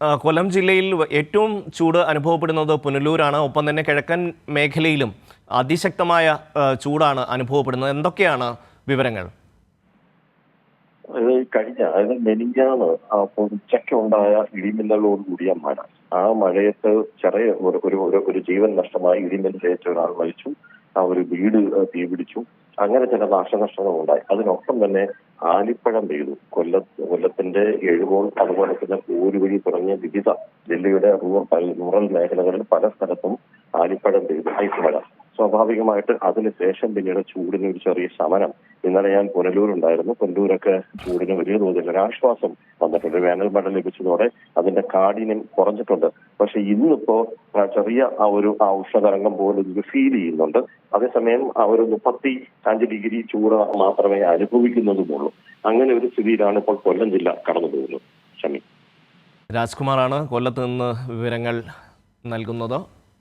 കൊല്ലം ജില്ലയിൽ ഏറ്റവും ചൂട് അനുഭവപ്പെടുന്നത് പുനലൂരാണ്. ഒപ്പം തന്നെ കിഴക്കൻ മേഖലയിലും അതിശക്തമായ ചൂടാണ് അനുഭവപ്പെടുന്നത്. എന്തൊക്കെയാണ് വിവരങ്ങൾ? കഴിഞ്ഞ അതായത് മെനിഞ്ഞാണ് ആ ഉച്ചയ്ക്ക് ഉണ്ടായ ഇടിമിന്നലോട് കൂടിയ മഴ. ആ മഴയത്ത് ചെറിയ ഒരു ഒരു ജീവൻ നഷ്ടമായി ഇടിമിന്നലേറ്റ ഒരാൾ മരിച്ചു. ആ ഒരു വീട് തീപിടിച്ചു. അങ്ങനെ ചില നാശനഷ്ടങ്ങൾ ഉണ്ടായി അതിനൊപ്പം തന്നെ ആലിപ്പഴം പെയ്തു. കൊല്ല കൊല്ലത്തിന്റെ എഴുകോൾ അതുപോലെ തന്നെ ഊരുവഴി തുടങ്ങിയ വിവിധ ജില്ലയുടെ റൂറൽ മേഖലകളിൽ പല സ്ഥലത്തും ആലിപ്പഴം പെയ്തു. സ്വാഭാവികമായിട്ട് അതിനുശേഷം പിന്നീട് ചൂടിന് ഒരു ചെറിയ ശമനം. ഇന്നലെ ഞാൻ പുനലൂരുണ്ടായിരുന്നു. പുനലൂരൊക്കെ ചൂടിന് വലിയ തോതിൽ ഒരാശ്വാസം വന്നിട്ടുണ്ട്. വേനൽ മഴ ലഭിച്ചതോടെ അതിന്റെ കാഠിന്യം കുറഞ്ഞിട്ടുണ്ട്. പക്ഷെ ഇന്നിപ്പോ ചെറിയ ആ ഒരു ആ ഉഷ്ണതരംഗം പോലെ ഇത് ഫീൽ ചെയ്യുന്നുണ്ട്. അതേസമയം ആ ഒരു മുപ്പത്തി അഞ്ച് ഡിഗ്രി ചൂട് മാത്രമേ അനുഭവിക്കുന്നതുമുള്ളൂ. അങ്ങനെ ഒരു സ്ഥിതിയിലാണ് ഇപ്പോൾ കൊല്ലം ജില്ല കടന്നു പോകുന്നത്. ഷമി. രാജ്കുമാറാണ് കൊല്ലത്ത് നിന്ന് വിവരങ്ങൾ നൽകുന്നത്.